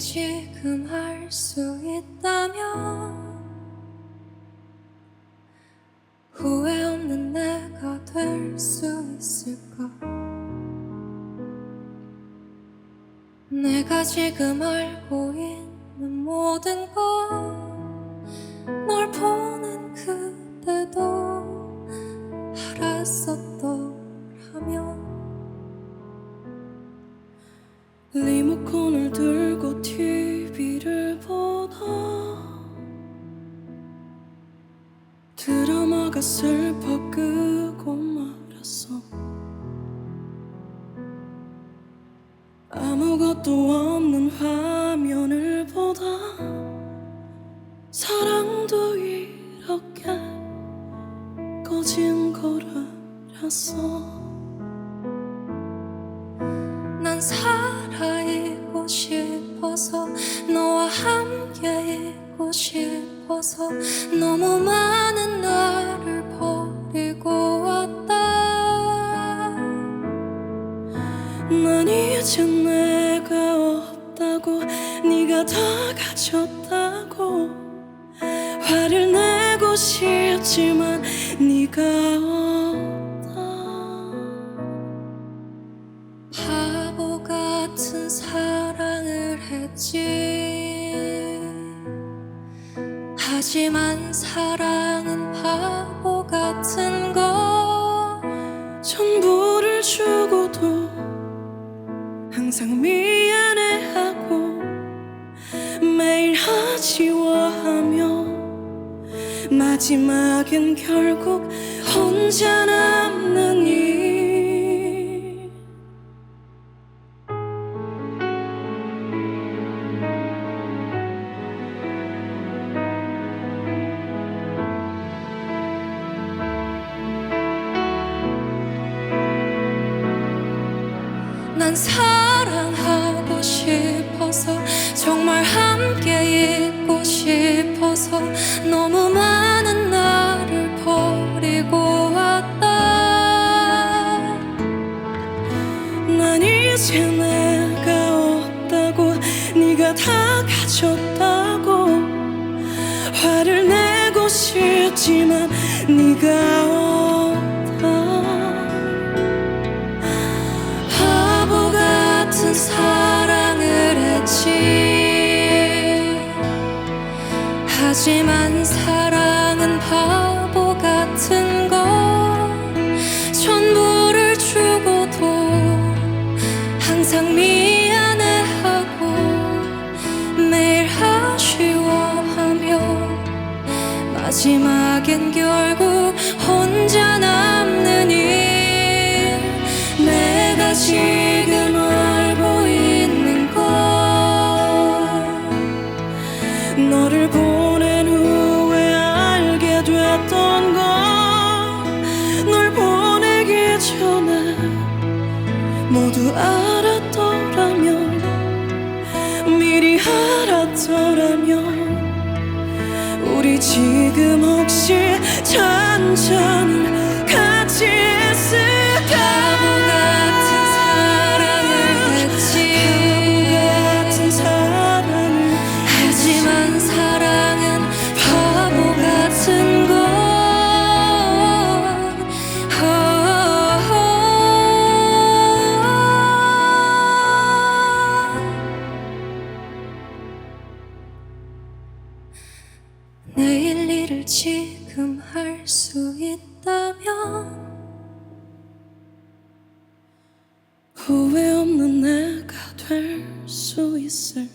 지금 할 수 있다면 후회 없는 내가 될 수 있을까? 내가 지금 알고 있는 모든 것 널 슬퍼 끄고 말았어. 아무것도 없는 화면을 보다 사랑도 이렇게 꺼진 걸 알았어 난 살아있고 싶어서 너와 함께 있고 싶어서 너무 많은 나 이제 내가 없다고 네가 다 가졌다고. 화를 내고 싶지만 네가 없다. 바보 같은 사랑을 했지. 하지만 사랑은 바보 같은 거. 주고도 항상 미안해하고 매일 아쉬워하며 마지막엔 결국 혼자 남는 일. 난사 랑하고 싶어서 정말 함께 있고 싶어서 너무 많은 나를 버리고 왔다. 난 이제 내가 없다고 네가 다 가졌다고. 화를 내고 싶지만 네가 없 사랑은 바보 같은 거. 전부를 주고도 항상 미안해하고 매일 아쉬워하며 마지막엔 결국 혼자 남는 일. 내가 지금 알고 있는 것 너를 보낸 모두 알았더라면 미리 알았더라면 우리 지금 혹시 잔잔 내일 일을 지금 할 수 있다면 후회 없는 내가 될 수 있을